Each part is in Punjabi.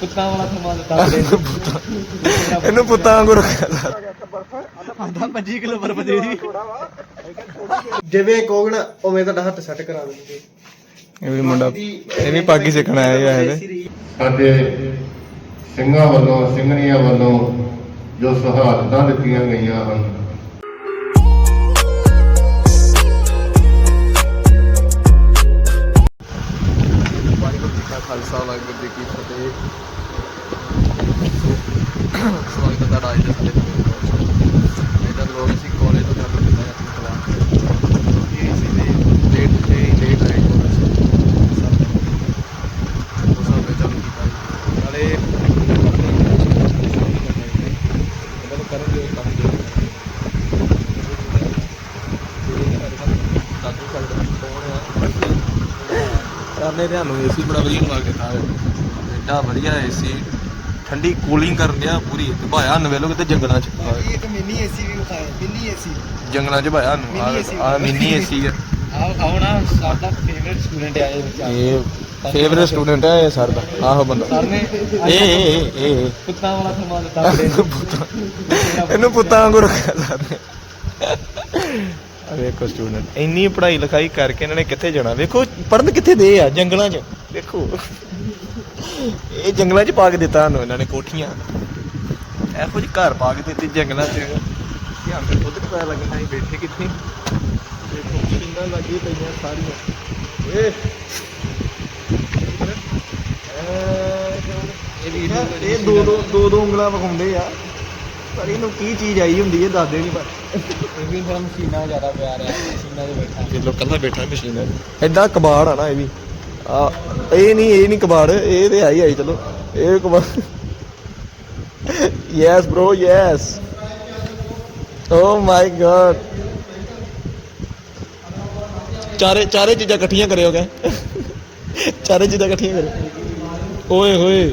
ਪੁੱਤਾਂ ਵਾਲਾ ਦਿੱਤਾ ਇਹਨੂੰ ਪੁੱਤਾਂ ਵਾਂਗੂ ਰੱਖਿਆ ਆਂਦਾ 25 ਕਿਲੋ ਬਰਫ ਦੇ ਦੀ। ਜਿਵੇਂ ਕਹੋਗੇ ਉਵੇਂ ਤੁਹਾਡਾ ਹੱਥ ਸੈੱਟ ਕਰਾ ਦੇਣਗੇ ਇਹ ਵੀ ਮੁੰਡਾ ਇਹ ਵੀ ਪਾਕੀ ਸਿੱਖਣ ਆਇਆ ਹੈ ਇਹਦੇ। ਸਾਡੇ ਸਿੰਘਾਂ ਵੱਲੋਂ ਸਿੰਘਣੀਆਂ ਵੱਲੋਂ ਜੋ ਸ਼ਹਾਦਤਾਂ ਦਿੱਤੀਆਂ ਗਈਆਂ ਹਨ ਖਾਲਸਾ ਵਾਹਿਗੁਰੂ ਜੀ ਕੀ ਫਤਿਹ। ਸਵਾਗਤ ਹੈ ਤੁਹਾਡਾ ਅੱਜ ਦੇ। ਸਾਡੇ ਇਹਦਾ ਲੋਕ ਅਸੀਂ ਕਾਲਜ ਤੋਂ ਚਾਲੂ ਕੀਤਾ ਹੈ ਆਪਣੀ ਕਲਾਸ ਇਹ ਸੀ ਦੇ ਲੇਟ ਤੇ ਲੇਟ ਆਏ ਕਾਲਜ ਉਹ ਸਭ ਨੇ ਚਾਲੂ ਕੀਤਾ ਜੀ। ਨਾਲੇ ਇਹਨਾਂ ਨੂੰ ਕਰਨ ਦਿਓ ਕੰਮ ਦਿਓ ਦਾਦੂ ਸਾਡਾ ਕੌਣ ਆ ਕਰਨੇ ਤੁਹਾਨੂੰ ਏਸੀ ਬੜਾ ਵਧੀਆ ਲਵਾ ਕੇ ਦਿੱਤਾ। ਐਡਾ ਵਧੀਆ ਏਸੀ। ਠੰਡੀ ਕੂਲਿੰਗ ਕਰਨ ਡਿਆ ਪੂਰੀ। ਤੇ ਭਾਇਆ ਨਵੇਲੋ ਕਿਤੇ ਜੰਗਲਾਂ ਚ ਇੱਕ ਮਿੰਨੀ ਏਸੀ ਵੀ ਵਿਖਾਇਆ ਮਿੰਨੀ ਏਸੀ। ਜੰਗਲਾਂ ਚ ਭਾਇਆ ਨੂੰ ਆ ਮਿੰਨੀ ਏਸੀ। ਆ। ਨਾ ਸਾਡਾ ਫੇਵਰਿਟ ਸਟੂਡੈਂਟ ਵਿੱਚ ਇਹ ਫੇਵਰੇਟ ਸਟੂਡੈਂਟ ਹੈ ਇਹ ਸਰ ਦਾ। ਆਹੋ ਬੰਦਾ। ਸਰ ਨੇ ਇਹ ਇਹ ਇਹ ਪੁੱਤਾਂ ਵਾਲਾ ਸਮਾਨ ਦਿੱਤਾ। ਇਹਨੂੰ ਪੁੱਤਾਂ ਵਾਂਗੂ ਰੱਖਿਆ ਸਰ ਨੇ। ਆ ਵੇਖੋ ਸਟੂਡੈਂਟ ਇੰਨੀ ਪੜ੍ਹਾਈ ਲਿਖਾਈ ਕਰਕੇ ਇਹਨਾਂ ਨੇ ਕਿੱਥੇ ਜਾਣਾ? ਵੇਖੋ ਪੜਨ ਕਿੱਥੇ ਦੇ ਆ? ਜੰਗਲਾਂ 'ਚ। ਵੇਖੋ। ਇਹ ਜੰਗਲਾਂ 'ਚ ਪਾ ਕੇ ਦਿੱਤਾ ਸਾਨੂੰ ਇਹਨਾਂ ਨੇ ਕੋਠੀਆਂ। ਇਹੋ ਜਿਹੇ ਘਰ ਪਾ ਕੇ ਦਿੱਤੇ ਜੰਗਲਾਂ 'ਚ। ਧਿਆਨ ਤੇ ਖੁਦ ਪਤਾ ਲੱਗਣਾ ਅਸੀਂ ਬੈਠੇ ਕਿੱਥੇ। ਵੇਖੋ ਮਸ਼ੀਨਾਂ ਲੱਗੀ ਪਈਆਂ ਸਾਰੀਆਂ। ਏ ਇਹ ਵੀ ਇਹ ਦੋ ਦੋ ਦੋ ਦੋ ਉਂਗਲਾਂ ਵਿਖਾਉਂਦੇ ਆ। ਪਰ ਇਹਨੂੰ ਕੀ ਚੀਜ਼ ਆਈ ਹੁੰਦੀ ਹੈ ਦੱਸਦੇ ਨਹੀਂ ਪਰ। ਇਹ ਵੀ ਫਿਰ ਮਸ਼ੀਨਾਂ ਜ਼ਿਆਦਾ ਪਿਆਰ ਆ ਮਸ਼ੀਨਾਂ ਦੇ ਬੈਠਾ। ਕਿਲੋ ਕੱਲਾ ਬੈਠਾ ਮਸ਼ੀਨ। ਐਡਾ ਕਬਾੜ ਆ ਨਾ ਇਹ ਵੀ। ਆ ਇਹ ਨਹੀਂ ਇਹ ਨਹੀਂ ਕਬਾੜ ਇਹ ਤੇ ਆਈ ਆਈ ਚਲੋ। ਇਹ ਕਬਾੜ। Yes bro yes oh my god ਚਾਰੇ ਚਾਰੇ ਚੀਜ਼ਾਂ ਇਕੱਠੀਆਂ ਕਰਿਓ ਗਏ ਚਾਰੇ ਚੀਜ਼ਾਂ ਇਕੱਠੀਆਂ ਕਰਿਓ। ਓਏ ਹੋਏ।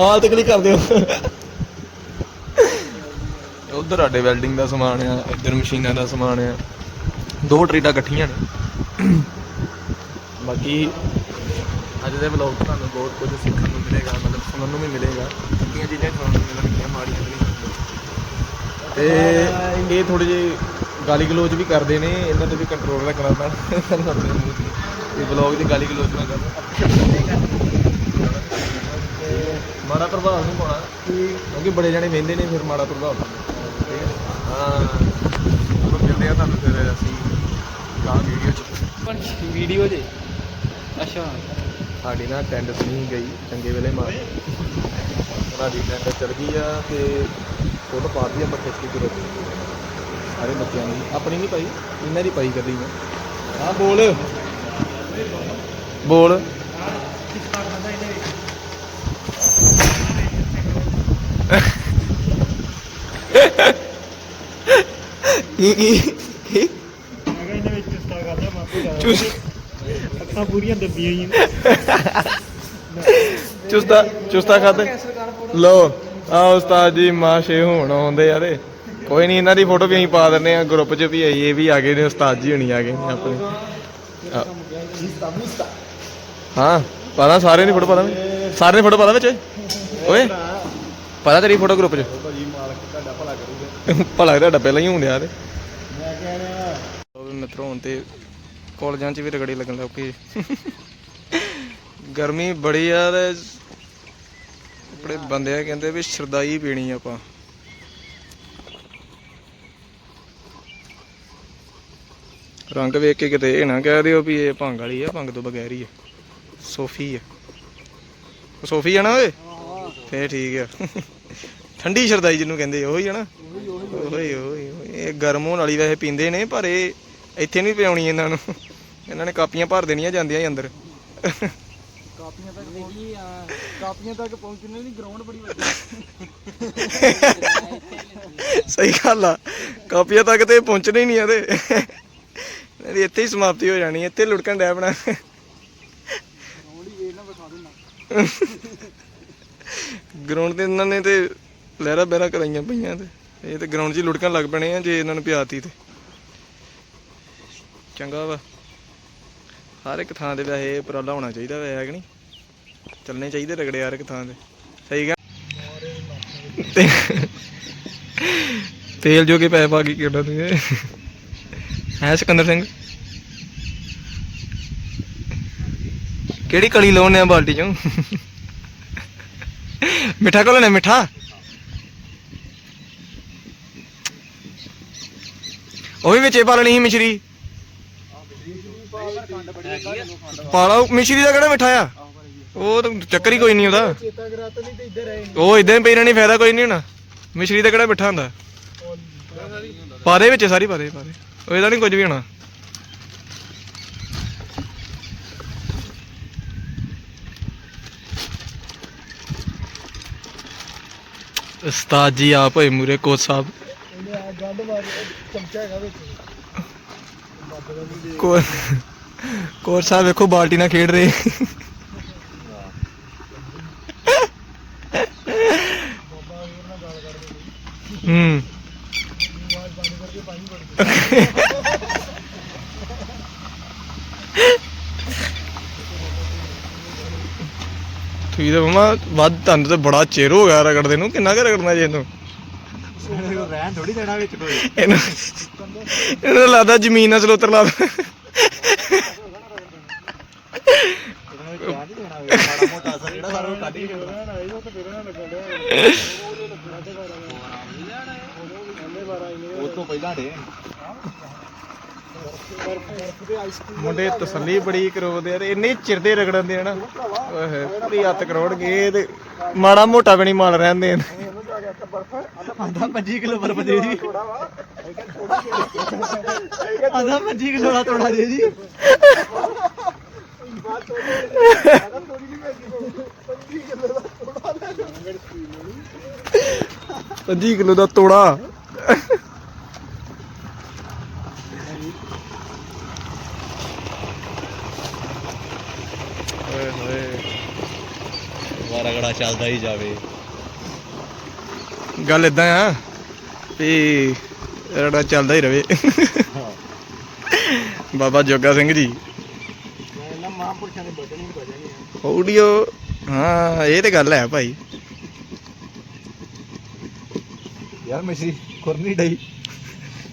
ਆਲ ਤੇ ਕਲਿੱਕ ਕਰ ਦਿਓ ਉਧਰ ਸਾਡੇ ਵੈਲਡਿੰਗ ਦਾ ਸਮਾਨ ਆ, ਇੱਧਰ ਮਸ਼ੀਨਾਂ ਦਾ ਸਮਾਨ ਆ। ਦੋ ਟਰੇਡਾਂ ਇਕੱਠੀਆਂ ਨੇ। ਬਾਕੀ ਅੱਜ ਦੇ ਵਲੌਗ ਤੁਹਾਨੂੰ ਬਹੁਤ ਕੁਝ ਸਿੱਖਣ ਨੂੰ ਮਿਲੇਗਾ, ਮਤਲਬ ਸੁਣਨ ਨੂੰ ਵੀ ਮਿਲੇਗਾ। ਕਿੰਨੀਆਂ ਚੀਜ਼ਾਂ ਹੀ ਨੂੰ ਮਿਲਣਗੀਆਂ ਮਾੜੀਆਂ ਵੀ ਤੇ ਇਹ ਥੋੜੇ ਜਿਹੇ ਗਾਲੀ ਗਲੋਚ ਵੀ ਕਰਦੇ ਨੇ, ਇਹਨਾਂ ਤੇ ਵੀ ਕੰਟਰੋਲ ਰੱਖਣਾ ਪੈਣਾ। ਸਾਨੂੰ ਆਪਣੇ ਮੂੰਹ ਤੇ ਇਹ ਵਲੌਗ ਦੀ ਗਾਲੀ ਗਲੋਚ ਨਾ ਕਰਨਾ ਮਾੜਾ ਪ੍ਰਭਾਵ ਨਹੀਂ ਪਾਉਣਾ, ਕਿਉਂਕਿ ਬੜੇ ਜਣੇ ਵੇਂਦੇ ਨੇ ਫਿਰ ਮਾੜਾ ਪ੍ਰਭਾਵ। ਪੈਂਦਾ ਹੈ ਮਿਲਦੇ ਆ ਤੁਹਾਨੂੰ ਫਿਰ ਅਸੀਂ ਕਾਂ ਵੀਡੀਓ ਚ ਵੀਡੀਓ ਜੇ। ਅੱਛਾ। ਸਾਡੀ ਨਾ ਅਟੈਂਡੈਂਸ ਨਹੀਂ ਗਈ, ਚੰਗੇ ਵੇਲੇ ਮਾਰ। ਸਾਡੀ ਅਟੈਂਡੈਂਸ ਚੜ ਗਈ ਆ ਤੇ ਫੋਟੋ ਪਾ ਦਿੱਤੀ ਆਪਾਂ ਖਿੱਚ ਕੇ ਗਰੁੱਪ ਸਾਰੇ ਬੱਚਿਆਂ ਦੀ। ਆਪਣੀ ਨਹੀਂ ਪਾਈ, ਇਹਨਾਂ ਦੀ ਪਾਈ ਕਰੀ ਮੈਂ। ਹਾਂ, ਬੋਲ। ਬੋਲ। ਕੀ ਕੀ ਕੀ ਮੈਂ ਕਹਿੰਦਾ ਵਿੱਚ ਚੁਸਤਾ ਕਰਦਾ ਮਾਪੇ ਦਾ ਚੁਸ। ਅੱਖਾਂ ਪੂਰੀਆਂ ਦੱਬੀਆਂ ਹੋਈਆਂ ਚੁਸਤਾ ਚੁਸਤਾ ਖਾਦੇ ਲੋ ਆ ਉਸਤਾਦ ਜੀ ਮਾਸ਼ੇ ਹੁਣ ਆਉਂਦੇ ਯਾਰੇ ਕੋਈ ਨਹੀਂ ਇਹਨਾਂ ਦੀ ਫੋਟੋ ਵੀ ਅਸੀਂ ਪਾ ਦਿੰਨੇ ਆ ਗਰੁੱਪ 'ਚ ਵੀ ਇਹ ਵੀ ਆ ਗਏ ਨੇ ਉਸਤਾਦ ਜੀ ਹੁਣੀ ਆ ਗਏ ਨੇ ਆਪਣੇ। ਹਾਂ ਪਤਾ ਸਾਰਿਆਂ ਦੀ ਫੋਟੋ ਪਤਾ ਵੀ ਸਾਰਿਆਂ ਦੀ ਫੋਟੋ ਪਤਾ ਵਿੱਚ? ਓਏ ਪਤਾ ਤੇਰੀ ਫੋਟੋ ਗਰੁੱਪ 'ਚ। ਭਾਜੀ ਮਾਲਕ ਤੁਹਾਡਾ ਭਲਾ ਕਰੂਗਾ। ਭਲਾ ਤੁਹਾਡਾ ਪਹਿਲਾਂ ਹੀ ਹੁੰਦਿਆ ਤੇ। ਕਹਿ ਮਿੱਤਰੋ, ਹੁਣ ਤੇ ਕਾਲਜਾਂ 'ਚ ਵੀ ਰਗੜੇ ਲੱਗਣ ਲੱਗ ਪਈ। ਗਰਮੀ ਬੜੀ ਆ ਤੇ ਆਪਣੇ ਬੰਦੇ ਕਹਿੰਦੇ ਵੀ ਸ਼ਰਦਾਈ ਪੀਣੀ ਆਪਾਂ। ਰੰਗ ਵੇਖ ਕੇ ਕਿਤੇ ਇਹ ਨਾ ਕਹਿ ਦਿਓ ਵੀ ਇਹ ਭੰਗ ਵਾਲੀ ਆ, ਭੰਗ ਤੋਂ ਬਗੈਰ ਹੀ ਆ। ਸੋਫੀ ਆ। ਸੋਫੀ ਆ ਨਾ ਓਏ? ਫੇਰ ਠੀਕ ਆ। ਠੰਡੀ ਸ਼ਰਦਾਈ ਜਿਹਨੂੰ ਕਹਿੰਦੇ ਉਹੀ ਆ ਨਾ? ਓਏ ਓਏ ਇਹ ਗਰਮ ਹੋਣ ਵਾਲੀ ਵੈਸੇ ਪੀਂਦੇ ਨੇ, ਪਰ ਇਹ ਇੱਥੇ ਨਹੀਂ ਪਿਆਉਣੀ ਇਹਨਾਂ ਨੂੰ। ਇਹਨਾਂ ਨੇ ਕਾਪੀਆਂ ਭਰ ਦੇਣੀਆਂ ਜਾਂਦੀਆਂ ਹੀ ਅੰਦਰ। ਕਾਪੀਆਂ ਤੱਕ ਪਹੁੰਚੀ ਆ। ਕਾਪੀਆਂ ਤੱਕ ਪਹੁੰਚਣੇ ਨਹੀਂ ਗਰਾਊਂਡ ਬੜੀ ਵੱਡੀ। ਸਹੀ ਗੱਲ ਆ। ਕਾਪੀਆਂ ਤੱਕ ਤੇ ਪਹੁੰਚਣੇ ਹੀ ਨਹੀਂ ਆ ਤੇ। ਇਹਦੀ ਇੱਥੇ ਹੀ ਸਮਾਪਤੀ ਹੋ ਜਾਣੀ ਇੱਥੇ ਲੁੜਕਣ ਡੈ ਬਣਾ ਗਰਾਊਂਡ ਤੇ ਇਹਨਾਂ ਨੇ ਤੇ ਲਹਿਰਾ ਬਹਿਰਾ ਕਰਾਈਆਂ ਪਈਆਂ ਤੇ। ਇਹ ਤੇ ਗਰਾਊਂਡ 'ਚ ਹੀ ਲੁੜਕਣ ਲੱਗ ਪੈਣੇ ਆ ਜੇ ਇਹਨਾਂ ਨੂੰ ਪਿਆਤੀ ਤੇ। ਚੰਗਾ ਵਾ। ਹਰ ਇੱਕ ਥਾਂ ਤੇ ਵੈਸੇ ਉਪਰਾਲਾ ਹੋਣਾ ਚਾਹੀਦਾ ਵੈ ਹੈ ਕਿ ਨਹੀਂ? ਚੱਲਣੇ ਚਾਹੀਦੇ ਰਗੜੇ ਯਾਰ ਇੱਕ ਥਾਂ ਤੇ। ਸਹੀ ਗੱਲ। ਤੇਲ ਜੋ ਕੇ ਪੈਸੇ ਪਾ ਕੇ ਕਿਹੜਾ ਤੂੰ ਹੈ ਸਿਕੰਦਰ ਸਿੰਘ? ਕਿਹੜੀ ਕਲੀ ਲਾਉਣੇ ਆ ਬਾਲਟੀ ਚੋਂ? ਮਿੱਠਾ ਕੋਲ ਨੇ ਮਿੱਠਾ? ਉਹ ਵੀ ਵਿੱਚੇ ਪਾ ਲੈਣੀ ਸੀ ਮਿਸ਼ਰੀ। ਪਾਲਾ ਮਿਸ਼ਰੀ ਦਾ ਕਿਹੜਾ ਮਿੱਠਾ ਆ? ਉਹ ਤਾਂ ਚੱਕਰ ਹੀ ਕੋਈ ਨਹੀਂ ਉਹਦਾ। ਚੇਤਾ ਕਰਾ ਤਾ ਨਹੀਂ ਤੇ ਇੱਧਰ ਆਏ ਉਹ ਇਦਾਂ ਹੀ ਪਈ ਰਹਿਣੀ ਫਾਇਦਾ ਕੋਈ ਨਹੀਂ ਹੋਣਾ। ਮਿਸ਼ਰੀ ਦਾ ਕਿਹੜਾ ਮਿੱਠਾ ਹੁੰਦਾ? ਪਾ ਦੇ ਵਿੱਚ ਸਾਰੀ ਪਾ ਦੇ ਪਾ ਦੇ। ਉਹ ਇਹਦਾ ਨਹੀਂ ਕੁਝ ਵੀ ਹੋਣਾ। ਉਸਤਾਦ ਜੀ ਆਪ ਹੋਏ ਮੂਰੇ ਕੋਚ ਸਾਹਿਬ। ਇਹਨੇ ਆ ਗੰਢ ਮਾਰ ਚਮਚਾ ਹੈਗਾ ਵਿੱਚ। ਕੋ ਕੋਚ ਸਾਹਿਬ ਵੇਖੋ ਬਾਲਟੀ ਨਾਲ ਖੇਡ ਰਹੇ। ਹੂੰ। ਹੈ ਮਮਾ ਵੱਧ ਤੁਹਾਨੂੰ ਤੇ ਬੜਾ ਚਿਰ ਹੋ ਗਿਆ ਰਗੜਦੇ ਨੂੰ। ਕਿੰਨਾ ਕੁ ਰਗੜਨਾ ਜੇ ਇਹਨੂੰ? ਰਹਿਣ ਥੋੜੀ ਦੇਣਾ ਵਿੱਚ ਕੋਈ। ਇਹਨੂੰ ਇਹਨੂੰ ਲੱਗਦਾ ਜ਼ਮੀਨ ਨਾਲ ਸਲੋਤਰ ਲਾ ਦੇ। ਚਾਹ ਨਹੀਂ ਦੇਣਾ ਮਾੜਾ ਮੋਟਾ ਅਸਰ ਜਿਹੜਾ ਸਾਰਾ ਕੱਢ ਹੀ ਦੇਣਾ ਉਹ ਤੋਂ ਪਹਿਲਾਂ ਡੇ ਮੁੰਡੇ ਤਸੱਲੀ ਬੜੀ ਕਰੋਦੇ ਯਾਰ ਇੰਨੇ ਚਿਰ ਦੇ ਰਗੜਨ ਦੇ ਹਨਾ ਓਏ, ਪੂਰੀ ਹੱਥ ਕਰੋੜਗੇ ਤੇ ਮਾੜਾ ਮੋਟਾ ਵੀ ਨਹੀਂ ਮਾਲ ਰਹਿੰਦੇ ਇਹਨੂੰ ਜਾ ਆਂਦਾ 25 ਕਿਲੋ ਬਰਫ ਦੇ ਦੀ। ਥੋੜਾ ਆਂਦਾ 25 ਕਿਲੋ ਦਾ ਤੋੜਾ ਦੇ ਜੀ 25 ਕਿਲੋ ਦਾ ਤੋੜਾ। ਓਏ ਹੋਏ। ਵਾਰਗੜਾ ਚੱਲਦਾ ਹੀ ਜਾਵੇ। ਗੱਲ ਇਦਾਂ ਆ ਵੀ ਰੜਾ ਚੱਲਦਾ ਹੀ ਰਵੇ। ਬਾਬਾ ਜੋਗਾ ਸਿੰਘ ਜੀ। ਇਹਨਾਂ ਮਹਾਂਪੁਰਸ਼ਾਂ ਦੇ ਬਚਨ ਹੀ ਬਚਨ ਹੀ ਆਡੀਓ ਹਾਂ ਇਹ ਤੇ ਗੱਲ ਹੈ ਭਾਈ। ਯਾਰ ਮਿਸ਼ਰੀ ਖੁਰਨੀ ਡਈ।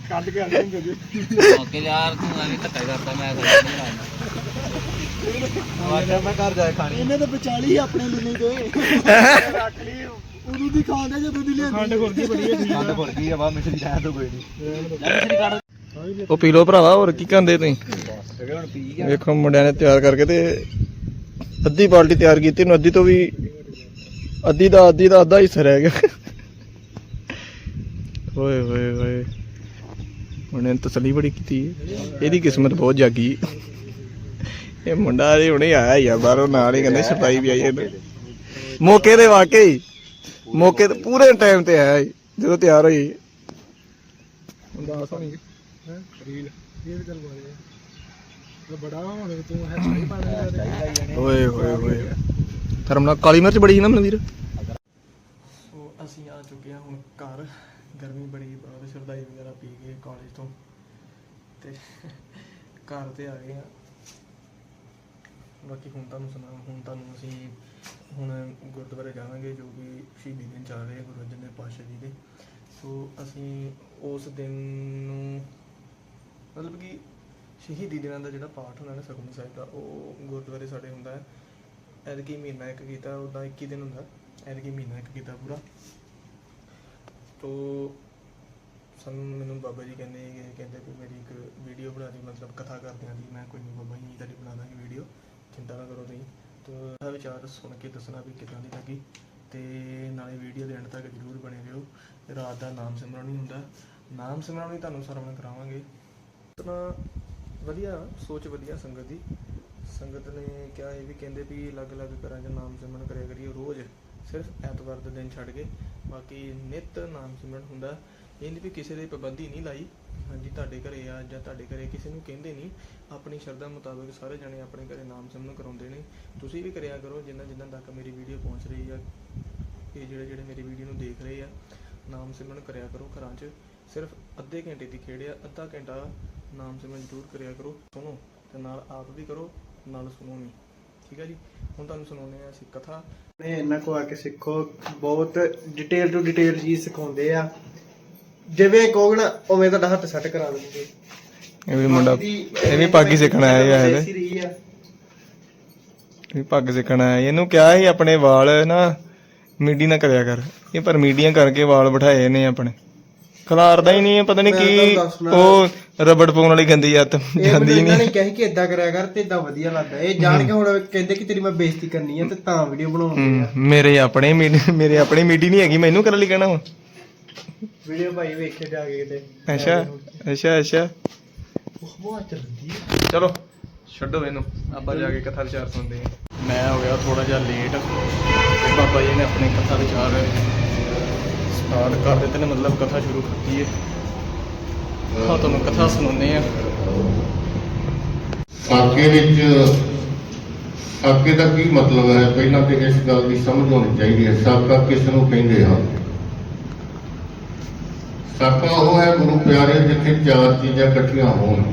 ਕੱਢ ਕੇ ਆਉਂਦੇ ਹੁੰਦੇ ਜੀ। ਓਕੇ ਯਾਰ ਤੂੰ ਐਵੇਂ ਧੱਕਾ ਕਰਦਾ ਮੈਂ ਤਾਂ ਨਹੀਂ ਲਾਉਣਾ ਮੈਂ ਘਰ ਜਾ ਖਾਣੀ ਇਹਨੇ ਤਾਂ ਵਿਚਾਲੀ ਆਪਣੇ ਲਿਨੇ ਤੇ ਰੱਖ ਲਈ ਉਦੋਂ ਦੀ ਖਾਂਦੇ ਜਦੋਂ ਦੀ ਲਿਆਂਦੀ। ਖੰਡ ਗੁਰਦੀ ਬੜੀ ਹੈ ਖੰਡ ਗਈ ਆ ਵਾ ਮਿਸ਼ਰੀ ਰਹਿਣ ਤੋਂ ਕੋਈ ਨਹੀਂ ਉਹ ਪੀ ਲਓ ਭਰਾਵਾ ਹੋਰ ਕੀ ਕਹਿੰਦੇ ਤੁਸੀਂ? ਵੇਖੋ ਮੁੰਡਿਆਂ ਨੇ ਤਿਆਰ ਕਰਕੇ ਤੇ ਅੱਧੀ ਬਾਲਟੀ ਤਿਆਰ ਕੀਤੀ ਨੂੰ, ਅੱਧੀ ਤੋਂ ਵੀ ਅੱਧੀ ਦਾ ਅੱਧੀ ਦਾ ਅੱਧਾ ਹਿੱਸਾ ਰਹਿ ਗਿਆ। ਓਏ ਓਏ ਓਏ। ਉਹਨੇ ਤਸੱਲੀ ਬੜੀ ਕੀਤੀ ਇਹਦੀ ਕਿਸਮਤ ਬਹੁਤ ਜਾਗੀ ਇਹ ਮੁੰਡਾ ਜੀ ਹੁਣੇ ਆਇਆ ਹੀ ਆ, ਬਾਹਰੋਂ ਨਾਲ ਹੀ ਕਹਿੰਦੇ ਸਫ਼ਾਈ ਵੀ ਆਈ ਇਹਨੂੰ। ਮੌਕੇ ਤੇ ਵਾਕਈ, ਮੌਕੇ ਤੇ ਪੂਰੇ ਟਾਈਮ ਤੇ ਆਇਆ ਜਦੋਂ ਤਿਆਰ ਹੋਈ। ਉਦਾਸ ਹੋਣੀ ਰੀਲ ਇਹ ਵੀ ਗੱਲ ਬਾਰੇ ਤੇ ਬੜਾ ਹੁਣ ਤੂੰ ਹੈ ਸਹੀ ਪਾਣਾ ਓਏ ਹੋਏ ਹੋਏ ਧਰਮ ਨਾਲ ਕਾਲੀ ਮਿਰਚ ਬੜੀ ਸੀ ਨਾ ਮਨਵੀਰ? ਸੋ ਅਸੀਂ ਆ ਚੁੱਕੇ ਹਾਂ ਹੁਣ ਘਰ। ਗਰਮੀ ਬੜੀ ਬਹੁਤ ਸ਼ਰਦਾਈ ਵਗੈਰਾ ਪੀ ਕੇ ਕਾਲਜ ਤੋਂ। ਤੇ ਘਰ ਤੇ ਆ ਗਏ ਆ ਬਾਕੀ ਹੁਣ ਤੁਹਾਨੂੰ ਸੁਣਾ ਹੁਣ ਤੁਹਾਨੂੰ ਅਸੀਂ ਹੁਣ ਗੁਰਦੁਆਰੇ ਜਾਵਾਂਗੇ ਜੋ ਕਿ ਸ਼ਹੀਦੀ ਦਿਨ ਚੱਲ ਰਹੇ ਗੁਰੂ ਅਰਜਨ ਦੇਵ ਪਾਤਸ਼ਾਹ ਜੀ ਦੇ। ਸੋ ਅਸੀਂ ਉਸ ਦਿਨ ਨੂੰ ਮਤਲਬ ਕਿ ਸ਼ਹੀਦੀ ਦਿਨਾਂ ਦਾ ਜਿਹੜਾ ਪਾਠ ਹੁੰਦਾ ਨਾ ਸੁਖਮਨੀ ਸਾਹਿਬ ਦਾ, ਉਹ ਗੁਰਦੁਆਰੇ ਸਾਡੇ ਹੁੰਦਾ ਹੈ। ਐਤਕੀ ਮਹੀਨਾ ਇੱਕ ਕੀਤਾ, ਉਹਦਾ 21 ਦਿਨ ਹੁੰਦਾ। ਐਤਕੀ ਮਹੀਨਾ ਇੱਕ ਕੀਤਾ ਪੂਰਾ। ਤੋਂ ਸਾਨੂੰ ਮੈਨੂੰ ਬਾਬਾ ਜੀ ਕਹਿੰਦੇ ਕਿ ਕਹਿੰਦੇ ਵੀ ਮੇਰੀ ਇੱਕ ਵੀਡੀਓ ਬਣਾ ਦੀ ਮਤਲਬ ਕਥਾ ਕਰਦਿਆਂ ਦੀ। ਮੈਂ ਕੋਈ ਨਹੀਂ ਬਾਬਾ ਜੀ, ਤੁਹਾਡੀ ਬਣਾ ਦਾਂਗੀ ਵੀਡੀਓ। ਚਿੰਤਾ ਨਾ ਕਰੋ ਤੁਸੀਂ। ਤੋ ਇਹਦਾ ਵਿਚਾਰ ਸੁਣ ਕੇ ਦੱਸਣਾ ਵੀ ਕਿਦਾਂ ਦੀ ਲੱਗੀ। ਤੇ ਨਾਲੇ ਵੀਡੀਓ ਦੇ ਐਂਡ ਤੱਕ ਜਰੂਰ ਬਣੇ ਰਹੋ। ਰਾਤ ਦਾ ਨਾਮ ਸਿਮਰਨ ਹੀ ਹੁੰਦਾ। ਨਾਮ ਸਿਮਰਨ ਵੀ ਤੁਹਾਨੂੰ ਸਰਵਣ ਕਰਾਵਾਂਗੇ। ਤਾਂ ਵਧੀਆ, ਸੋਚ ਵਧੀਆ ਸੰਗਤ ਦੀ। ਸੰਗਤ ਨੇ ਕਿਹਾ ਇਹ ਵੀ ਕਹਿੰਦੇ ਵੀ ਅਲੱਗ-ਅਲੱਗ ਘਰਾਂ 'ਚ ਨਾਮ ਸਿਮਰਨ ਕਰਿਆ ਕਰੀਏ ਰੋਜ਼, ਸਿਰਫ ਐਤਵਾਰ ਦੇ ਦਿਨ ਛੱਡ ਕੇ। ਬਾਕੀ ਨਿਤ ਨਾਮ ਸਿਮਰਨ ਹੁੰਦਾ। ਇਹ ਨਹੀਂ ਵੀ ਕਿਸੇ ਦੀ ਪਾਬੰਦੀ ਨਹੀਂ ਲਾਈ। ਹਾਂਜੀ, ਤੁਹਾਡੇ ਘਰੇ ਆ ਜਾਂ ਤੁਹਾਡੇ ਘਰੇ ਕਿਸੇ ਨੂੰ ਕਹਿੰਦੇ ਨਹੀਂ। ਆਪਣੀ ਸ਼ਰਧਾ ਮੁਤਾਬਕ ਸਾਰੇ ਜਣੇ ਆਪਣੇ ਘਰੇ ਨਾਮ ਸਿਮਰਨ ਕਰਾਉਂਦੇ ਨੇ। ਤੁਸੀਂ ਵੀ ਕਰਿਆ ਕਰੋ, ਜਿੰਨਾ ਜਿੰਨਾ ਤੱਕ ਮੇਰੀ ਵੀਡੀਓ ਪਹੁੰਚ ਰਹੀ ਆ, ਇਹ ਜਿਹੜੇ ਜਿਹੜੇ ਮੇਰੀ ਵੀਡੀਓ ਨੂੰ ਦੇਖ ਰਹੇ ਆ, ਨਾਮ ਸਿਮਰਨ ਕਰਿਆ ਕਰੋ ਘਰਾਂ 'ਚ। ਸਿਰਫ ਅੱਧੇ ਘੰਟੇ ਦੀ ਖੇਡ ਆ, ਅੱਧਾ ਘੰਟਾ ਨਾਮ ਸਿਮਰਨ ਜ਼ਰੂਰ ਕਰਿਆ ਕਰੋ। ਸੁਣੋ ਤੇ ਨਾਲ ਆਪ ਵੀ ਕਰੋ ਨਾਲ ਸੁਣੋ ਵੀ ਠੀਕ ਹੈ ਜੀ? ਹੁਣ ਤੁਹਾਨੂੰ ਸੁਣਾਉਂਦੇ ਆ ਅਸੀਂ ਕਥਾ। ਨੇ ਇਹਨਾਂ ਕੋ ਆ ਕੇ ਸਿੱਖੋ ਬਹੁਤ ਡਿਟੇਲ ਟੂ ਡਿਟੇਲ ਚੀਜ਼ ਸਿਖਾਉਂਦੇ ਆ। ਜਿਵੇਂ ਕਹੋਗੇ ਨਾ ਉਵੇਂ ਤੁਹਾਡਾ ਹੱਥ ਸੈੱਟ ਕਰਾ ਦੇਣਗੇ ਇਹ ਵੀ ਮੁੰਡਾ ਇਹ ਵੀ ਪੱਗ ਸਿੱਖਣ ਆਇਆ ਹੈ ਇਹ ਇਹਦੇ। ਆ ਵੀ ਪੱਗ ਸਿੱਖਣ ਆਇਆ ਇਹਨੂੰ ਕਿਹਾ ਸੀ ਆਪਣੇ ਵਾਲ ਨਾ ਮੀਡੀ ਨਾ ਕਰਿਆ ਕਰ। ਇਹ ਪਰ ਮੀਡੀਆਂ ਕਰਕੇ ਵਾਲ ਬਿਠਾਏ ਨੇ ਆਪਣੇ। ਖਲਾਰਦਾ ਹੀ ਨਹੀਂ ਹੈ ਪਤਾ ਨਹੀਂ ਮੈਂ ਕੀ ਤੁਹਾਨੂੰ ਦੱਸਣਾ। ਉਹ ਰਬੜ ਪਾਉਣ ਵਾਲੀ ਗੰਦੀ ਇਹ ਜਾਂਦੀ ਮੈਨੂੰ ਇਹਨਾਂ ਨੇ ਨਹੀਂ ਕਿਹਾ ਕਿ ਇਦਾਂ ਕਰਿਆ ਕਰ ਤੇ ਇਦਾਂ ਵਧੀਆ ਲੱਗਦਾ। ਇਹ ਜਾਣ ਕੇ ਹੁਣ ਕਹਿੰਦੇ ਕਿ ਤੇਰੀ ਮੈਂ ਬੇਇੱਜ਼ਤੀ ਕਰਨੀ ਆ ਤੇ ਤਾਂ ਵੀਡੀਓ ਬਣਾਉਂਦੇ ਆ। ਮੇਰੇ ਆਪਣੇ ਮੀਡੀ- ਮੇਰੇ ਆਪਣੇ ਮੀਡੀ ਨਹੀਂ ਹੈਗੀ ਮੈਨੂੰ ਕਰਨ ਲਈ ਕਹਿਣਾ ਵਾ। ਵੀਡੀਓ ਭਾਈ ਵੇਖੇ ਜਾ ਕੇ ਕਿਤੇ। ਅੱਛਾ ਅੱਛਾ ਅੱਛਾ। ਬਹੁਤ ਚੱਲਦੀ ਚਲੋ ਛੱਡੋ ਇਹਨੂੰ। ਆਪਾਂ ਜਾ ਕੇ ਕਥਾ ਵਿਚਾਰ ਸੁਣਦੇ ਹਾਂ। ਮੈਂ ਹੋ ਗਿਆ ਥੋੜਾ ਜਿਹਾ ਲੇਟ ਤੇ ਬਾਬਾ ਜੀ ਨੇ ਆਪਣੀ ਕਥਾ ਵਿਚਾਰ ਸਟਾਰਟ ਕਰ ਦਿੱਤੇ ਨੇ, ਮਤਲਬ ਕਥਾ ਸ਼ੁਰੂ ਕੀਤੀ ਹੈ ਹਾਂ, ਤੁਹਾਨੂੰ ਕਥਾ ਸੁਣਾਉਂਦੇ ਆ ਸਾਕੇ ਵਿੱਚ, ਸਾਕੇ ਦਾ ਕੀ ਮਤਲਬ ਹੈ? ਪਹਿਲਾਂ ਤੇ ਇਸ ਗੱਲ ਦੀ ਸਮਝ ਹੋਣੀ ਚਾਹੀਦੀ ਹੈ। ਸਾਕਾ ਕਿਸ ਨੂੰ ਕਹਿੰਦੇ ਹਨ ਸਾਕਾ ਉਹ ਹੈ ਗੁਰੂ ਪਿਆਰੇ ਜਿੱਥੇ ਚਾਰ ਚੀਜ਼ਾਂ ਇਕੱਠੀਆਂ ਹੋਣ।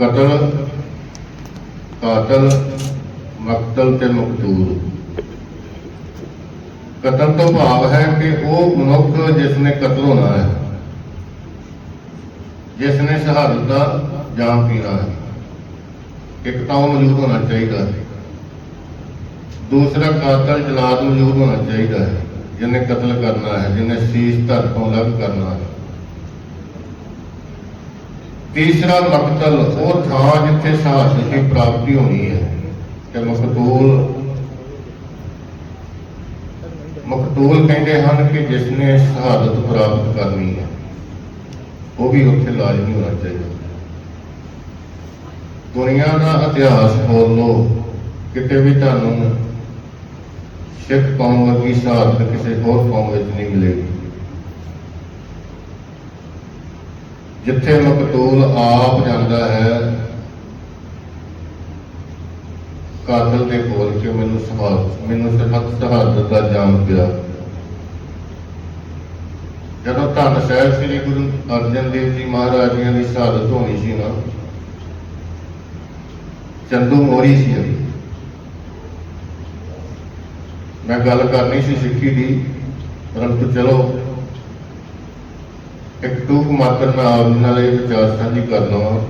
ਕਤਲ, ਕਾਤਲ, ਮਕਤਲ ਤੇ ਮਕਤੂਲ। ਕਤਲ ਤੋਂ ਭਾਵ ਹੈ ਕਿ ਉਹ ਮਨੁੱਖ ਜਿਸ ਨੇ ਕਤਲ ਹੋਣਾ ਹੈ ਜਿਸ ਨੇ ਸ਼ਹਾਦਤ ਦਾ ਜਾਮ ਪੀਣਾ ਹੈ, ਇੱਕ ਤਾਂ ਉਹ ਮੌਜੂਦ ਹੋਣਾ ਚਾਹੀਦਾ ਹੈ। ਦੂਸਰਾ, ਕਾਤਲ ਜਲਾਦ ਮੌਜੂਦ ਹੋਣਾ ਚਾਹੀਦਾ ਹੈ ਜਿਹਨੇ ਕਤਲ ਕਰਨਾ ਹੈ ਜਿਹਨੇ ਸੀਸ ਧਰ ਤੋਂ ਅਲੱਗ ਕਰਨਾ ਹੈ। ਤੀਸਰਾ, ਮਕਤਲ, ਉਹ ਥਾਂ ਜਿੱਥੇ ਸ਼ਹਾਦਤ ਦੀ ਪ੍ਰਾਪਤੀ ਹੋਣੀ ਹੈ, ਤੇ ਮਕਤੂਲ ਮਕਤੂਲ ਕਹਿੰਦੇ ਹਨ ਕਿ ਜਿਸ ਨੇ ਸ਼ਹਾਦਤ ਪ੍ਰਾਪਤ ਕਰਨੀ ਹੈ, ਉਹ ਵੀ ਉੱਥੇ ਲਾਜ਼ਮੀ ਹੋਣਾ ਚਾਹੀਦਾ। ਦੁਨੀਆ ਦਾ ਇਤਿਹਾਸ ਖੋਲ ਕਿਤੇ ਵੀ ਤੁਹਾਨੂੰ ਸਿੱਖ ਕੌਮ ਵਰਗੀ ਸ਼ਹਾਦਤ ਕਿਸੇ ਹੋਰ ਕੌਮ ਵਿੱਚ ਨਹੀਂ ਮਿਲੇਗੀ। ਜਿੱਥੇ ਮਕਤੂਲ ਆਪ ਜਾਂਦਾ ਹੈ ਕਾਤਲ ਦੇ ਕੋਲ ਕਿ ਮੈਨੂੰ ਸ਼ਹਾਦਤ ਮੈਨੂੰ ਸਿਫਤ ਸ਼ਹਾਦਤ ਦਾ ਜਾਮ ਪਿਆ। ਜਦੋਂ ਧੰਨ ਸਾਹਿਬ ਸ੍ਰੀ ਗੁਰੂ ਅਰਜਨ ਦੇਵ ਜੀ ਮਹਾਰਾਜ ਜੀਆਂ ਦੀ ਸ਼ਹਾਦਤ ਹੋਣੀ ਸੀ ਨਾ, ਚੰਦੂ ਮੋਰੀ ਸੀ ਮੈਂ ਗੱਲ ਕਰਨੀ ਸੀ ਸਿੱਖੀ ਦੀ, ਪਰੰਤੂ ਚਲੋ, ਇੱਕ ਟੂਕ ਮਾਤਰ ਮੈਂ ਆਪ ਨਾਲ ਇਹ ਵਿਚਾਰ ਸਾਂਝੀ ਕਰ ਲਵਾਂ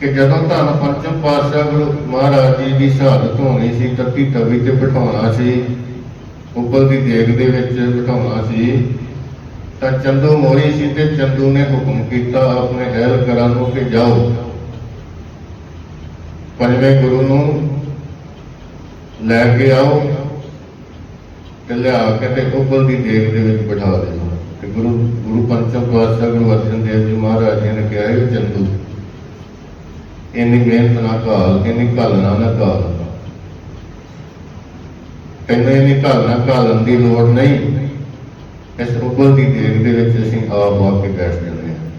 ਕਿ ਜਦੋਂ ਧੰਨ ਪੰਚਮ ਪਾਤਸ਼ਾਹ ਗੁਰੂ ਮਹਾਰਾਜ ਜੀ ਦੀ ਸ਼ਹਾਦਤ ਹੋਣੀ ਸੀ ਤੱਤੀ ਤਵੀ ਤੇ ਬਿਠਾਉਣਾ ਸੀ, ਉੱਪਰ ਦੀ ਦੇਗ ਦੇ ਵਿੱਚ ਬਿਠਾਉਣਾ ਸੀ। ਤਾਂ ਚੰਦੂ ਮੋਰੀ ਸੀ ਤੇ ਚੰਦੂ ਨੇ ਹੁਕਮ ਕੀਤਾ, ਆਪਣੇ ਹੈਲ ਕਰਾਂ ਨੂੰ ਕਿ ਜਾਓ। ਪੰਜਵੇਂ ਗੁਰੂ ਨੂੰ ਲੈ ਕੇ ਆਓ ਤੇ ਲਿਆ ਕੇ ਤੇ ਉੱਪਰ ਦੀ ਦੇਗ ਦੇ ਵਿੱਚ ਬਿਠਾ ਦੇਣਾ। ਤੇ ਗੁਰੂ ਗੁਰੂ ਪੰਚਮ ਪਾਤਸ਼ਾਹ ਗੁਰੂ ਅਰਜਨ ਦੇਵ ਜੀ ਮਹਾਰਾਜ ਜੀ ਨੇ ਕਿਹਾ, ਇਹ ਚੰਦੂ। ਇੰਨੀ ਮਿਹਨਤ ਨਾ ਘਾਲ, ਇੰਨੀ ਘਾਲਣਾ ਨਾ ਘਾਲ। ਤੈਨੂੰ ਇੰਨੀ ਘਾਲਣਾ ਘਾਲਣ ਦੀ ਲੋੜ ਨਹੀਂ। ਇਸ ਉੱਪਰ ਦੀ ਦੇਗ ਦੇ ਵਿੱਚ ਅਸੀਂ ਆਪ ਆ ਕੇ ਬੈਠ ਜਾਂਦੇ ਹਾਂ।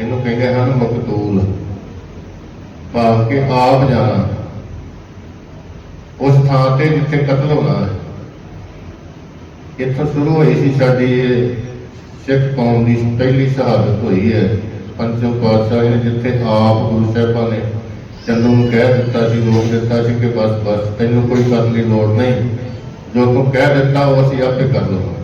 ਇਹਨੂੰ ਕਹਿੰਦੇ ਹਨ ਮਕਤੂਲ। ਭਾਵ ਕਿ ਆਪ ਜਾਣਾ। ਉਸ ਥਾਂ ਤੇ ਜਿੱਥੇ ਕਤਲ ਹੋਣਾ ਹੈ। ਇੱਥੋਂ ਸ਼ੁਰੂ ਹੋਈ ਸੀ ਸਾਡੀ ਇਹ ਸਿੱਖ ਕੌਮ ਦੀ ਪਹਿਲੀ ਸ਼ਹਾਦਤ ਹੋਈ ਹੈ। ਪੰਜੋ ਪਾਤਸ਼ਾਹ ਨੇ ਜਿੱਥੇ ਆਪ ਗੁਰੂ ਸਾਹਿਬਾਂ ਨੇ ਚੰਨੂ ਨੂੰ ਕਹਿ ਦਿੱਤਾ ਸੀ, ਰੋਕ ਦਿੱਤਾ ਸੀ ਕਿ ਬਸ ਬਸ, ਤੈਨੂੰ ਕੋਈ ਕਰਨ ਦੀ ਲੋੜ ਨਹੀਂ। ਜੋ ਤੂੰ ਕਹਿ ਦਿੱਤਾ, ਉਹ ਅਸੀਂ ਆਪੇ ਕਰ ਲਵਾਂਗੇ।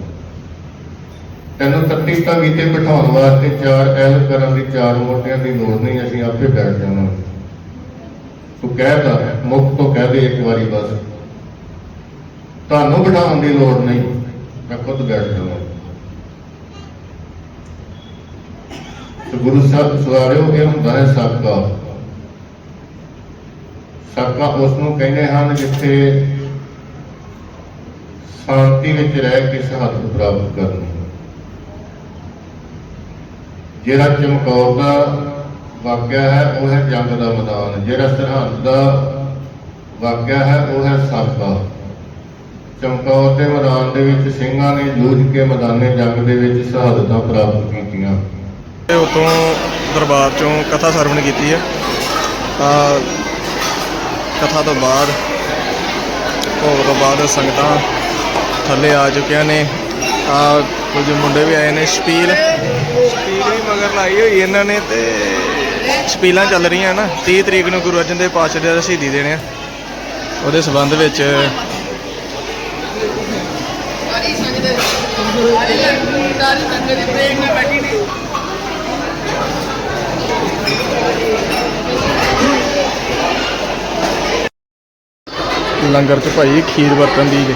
ਤੈਨੂੰ ਤੱਤੀ ਤਵੀ ਬਿਠਾਉਣ ਵਾਸਤੇ ਚਾਰ ਐਲ ਕਰਨ ਦੀ, ਚਾਰ ਮੋਟਿਆਂ ਦੀ ਲੋੜ ਨਹੀਂ, ਅਸੀਂ ਆਪੇ ਬੈਠ ਜਾਵਾਂਗੇ। ਤੂੰ ਕਹਿਦਾ ਮੁਖ ਤੋਂ ਕਹਿ ਦੇ ਇੱਕ ਵਾਰੀ ਬਸ। ਤੁਹਾਨੂੰ ਬਿਠਾਉਣ ਦੀ ਲੋੜ ਨਹੀਂ, ਮੈਂ ਖੁਦ ਬੈਠ ਜਾਵਾਂ ਤੇ ਗੁਰੂ ਸਾਹਿਬ ਸਵਾਰਿਓ, ਇਹ ਹੁੰਦਾ ਹੈ ਸਾਕਾ ਸਾਕਾ ਉਸ ਨੂੰ ਕਹਿੰਦੇ ਹਨ ਜਿੱਥੇ ਸ਼ਾਂਤੀ ਵਿੱਚ ਰਹਿ ਕੇ ਸ਼ਹਾਦਤ ਪ੍ਰਾਪਤ ਕਰਨੀ। ਜਿਹੜਾ ਚਮਕੌਰ ਦਾ ਵਾਕਿਆ ਹੈ, ਉਹ ਹੈ ਜੰਗ ਦਾ ਮੈਦਾਨ। ਜਿਹੜਾ ਸਰਹੰਦ ਦਾ ਵਾਕਿਆ ਹੈ, ਉਹ ਹੈ ਸਾਕਾ ਚਮਕੌਰ ਦੇ ਮੈਦਾਨ ਦੇ ਵਿੱਚ ਸਿੰਘਾਂ ਨੇ ਜੂਝ ਕੇ ਮੈਦਾਨੇ ਜੰਗ ਦੇ ਵਿੱਚ ਸ਼ਹਾਦਤਾਂ ਪ੍ਰਾਪਤ ਕੀਤੀਆਂ। ਉਤੋਂ ਦਰਬਾਰ ਚੋਂ ਕਥਾ ਸਰਵਣ ਕੀਤੀ ਹੈ। ਤਾਂ ਕਥਾ ਤੋਂ ਬਾਅਦ, ਭੋਗ ਤੋਂ ਬਾਅਦ ਸੰਗਤਾਂ ਥੱਲੇ ਆ ਚੁੱਕੀਆਂ ਨੇ। ਆ ਕੁਝ ਮੁੰਡੇ ਵੀ ਆਏ ਨੇ, ਸਪੀਲ। ਸਪੀਲ ਵੀ ਮਗਰ ਲਾਈ ਹੋਈ ਇਹਨਾਂ ਨੇ ਤੇ ਸਪੀਲਾਂ ਚੱਲ ਰਹੀਆਂ ਨਾ। 30 ਤਰੀਕ ਨੂੰ ਗੁਰੂ ਅਰਜਨ ਦੇਵ ਪਾਤਸ਼ਾਹ ਦਾ ਸ਼ਹੀਦੀ ਦੇਣੇ ਆ। ਉਹਦੇ ਸਬੰਧ ਵਿੱਚ ਲੰਗਰ ਚ ਭਾਈ ਖੀਰ ਵਰਤਨ ਦੀ ਜੇ।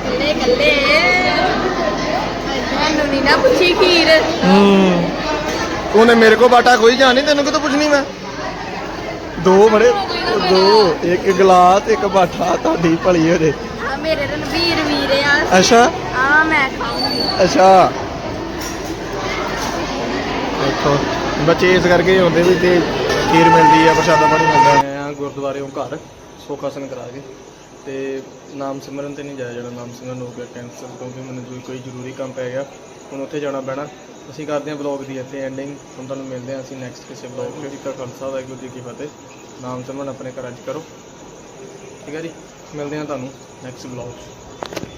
ਕੱਲੇ ਕੱਲੇ ਮੈਨੂੰ ਨਹੀਂ ਨਾ ਪੁੱਛੀ ਖੀਰ। ਹੂੰ। ਉਹਨੇ ਮੇਰੇ ਕੋ ਬਾਟਾ ਕੋਈ ਜਾਣੀ ਤੈਨੂੰ ਕਿਤੋਂ ਪੁੱਛਣੀ ਮੈਂ? ਦੋ ਬੜੇ ਦੋ ਇੱਕ ਗਲਾਸ ਇੱਕ ਬਾਟਾ ਤੁਹਾਡੀ ਭਲੀ ਹੋ ਜੇ ਆ ਮੇਰੇ ਰਣਵੀਰ ਵੀਰ ਆ। ਅੱਛਾ। ਆ ਮੈਂ ਖਾਉਂਗੀ ਅੱਛਾ। ਦੇਖੋ ਬੱਚੇ ਇਸ ਕਰਕੇ ਆਉਂਦੇ ਵੀ ਤੇ ਖੀਰ ਮਿਲਦੀ ਆ ਪ੍ਰਸ਼ਾਦਾ ਪਾਣੀ ਮਿਲਦਾ। ਆ ਗੁਰਦੁਆਰੇ ਉਹ ਘਰ ਸੋਖਾਸਨ ਕਰਾ ਕੇ। ਤੇ ਨਾਮ ਸਿਮਰਨ ਤੇ ਨਹੀਂ ਜਾਇਆ ਜਾਣਾ ਨਾਮ ਸਿਮਰਨ ਹੋ ਗਿਆ ਕੈਂਸਲ ਕਿਉਂਕਿ ਮੈਨੂੰ ਕੋਈ ਕੋਈ ਜ਼ਰੂਰੀ ਕੰਮ ਪੈ ਗਿਆ ਹੁਣ ਉੱਥੇ ਜਾਣਾ ਪੈਣਾ। ਅਸੀਂ ਕਰਦੇ ਹਾਂ ਬਲੌਗ ਦੀ ਇੱਥੇ ਐਂਡਿੰਗ ਹੁਣ ਤੁਹਾਨੂੰ ਮਿਲਦੇ ਹਾਂ ਅਸੀਂ ਨੈਕਸਟ ਕਿਸੇ ਬਲੌਗ ਵਿੱਚ ਤਾਂ ਖਾਲਸਾ ਵਾਹਿਗੁਰੂ ਜੀ ਕੀ ਫਤਿਹ। ਨਾਮ ਸਿਮਰਨ ਆਪਣੇ ਘਰਾਂ 'ਚ ਕਰੋ। ਠੀਕ ਹੈ ਜੀ ਮਿਲਦੇ ਹਾਂ ਤੁਹਾਨੂੰ ਨੈਕਸਟ ਬਲੌਗ